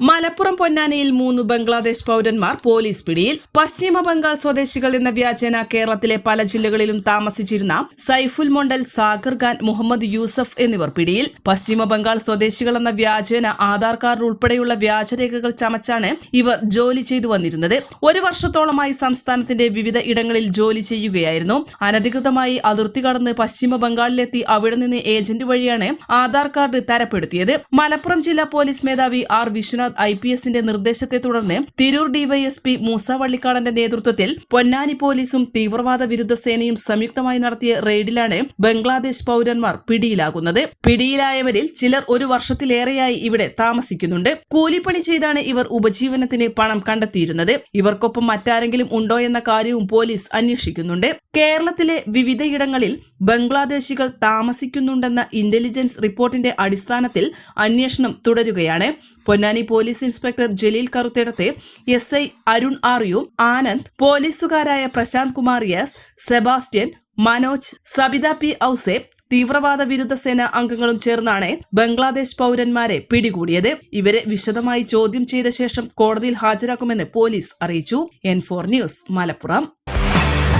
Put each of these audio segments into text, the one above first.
Malappuram പൊന്നാനിയിൽ മൂന്ന് ബംഗ്ലാദേശ് പൗരന്മാർ പോലീസ് പിടിയിൽ. പശ്ചിമ ബംഗാൾ സ്വദേശികൾ എന്ന വ്യാജേന കേരളത്തിലെ പല ജില്ലകളിലും താമസിച്ചിരുന്ന സൈഫുൽ മൊണ്ടൽ സാഗർ ഖാൻ മുഹമ്മദ് യൂസഫ് എന്നിവർ പിടിയിൽ. പശ്ചിമ ബംഗാൾ സ്വദേശികൾ എന്ന വ്യാജേന ആധാർ കാർഡ് ഉൾപ്പെടെയുള്ള വ്യാജരേഖകൾ ചമച്ചാണ് ഇവർ ജോലി ചെയ്തു വന്നിരുന്നത്. ഒരു വർഷത്തോളമായി സംസ്ഥാനത്തിന്റെ വിവിധ ഇടങ്ങളിൽ ജോലി ചെയ്യുകയായിരുന്നു. അനധികൃതമായി അതിർത്തി കടന്ന് പശ്ചിമ ബംഗാളിലെത്തി അവിടെ നിന്ന് ഏജന്റ് വഴിയാണ് ആധാർ കാർഡ് തരപ്പെടുത്തിയത്. മലപ്പുറം ജില്ലാ പോലീസ് മേധാവി ആർ വിശ്വനാഥ് ഐ പി എസിന്റെ നിർദ്ദേശത്തെ തുടർന്ന് തിരൂർ ഡിവൈഎസ്പി മൂസ വള്ളിക്കാടന്റെ നേതൃത്വത്തിൽ പൊന്നാനി പോലീസും തീവ്രവാദ വിരുദ്ധ സേനയും സംയുക്തമായി നടത്തിയ റെയ്ഡിലാണ് ബംഗ്ലാദേശ് പൗരന്മാർ പിടിയിലാകുന്നത്. പിടിയിലായവരിൽ ചിലർ ഒരു വർഷത്തിലേറെയായി ഇവിടെ താമസിക്കുന്നുണ്ട്. കൂലിപ്പണി ചെയ്താണ് ഇവർ ഉപജീവനത്തിന് പണം കണ്ടെത്തിയിരുന്നത്. ഇവർക്കൊപ്പം മറ്റാരെങ്കിലും ഉണ്ടോ എന്ന കാര്യവും പോലീസ് അന്വേഷിക്കുന്നുണ്ട്. കേരളത്തിലെ വിവിധയിടങ്ങളിൽ ബംഗ്ലാദേശികൾ താമസിക്കുന്നുണ്ടെന്ന ഇന്റലിജൻസ് റിപ്പോർട്ടിന്റെ അടിസ്ഥാനത്തിൽ അന്വേഷണം തുടരുകയാണ്. പൊന്നാനി പോലീസ് ഇൻസ്പെക്ടർ ജലീൽ കറുത്തേടത്തെ എസ് ഐ അരുൺ ആറിയു ആനന്ദ് പോലീസുകാരായ പ്രശാന്ത് കുമാർ എസ് സെബാസ്റ്റ്യൻ മനോജ് സബിത പി ഔസേബ് തീവ്രവാദ വിരുദ്ധ സേന അംഗങ്ങളും ചേർന്നാണ് ബംഗ്ലാദേശ് പൗരന്മാരെ പിടികൂടിയത്. ഇവരെ വിശദമായി ചോദ്യം ചെയ്ത ശേഷം കോടതിയിൽ ഹാജരാക്കുമെന്ന് പോലീസ് അറിയിച്ചു. N four news Malappuram.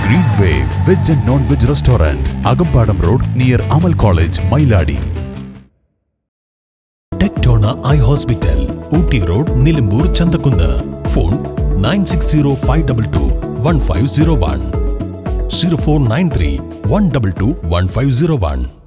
Green way veg and non veg restaurant Akampadam road near Amal college Mailadi I hospital Ooty road Nilambur Chanthakkunnu. Phone nine six zero five double two one five zero one. Zero four nine three one double two one five zero one.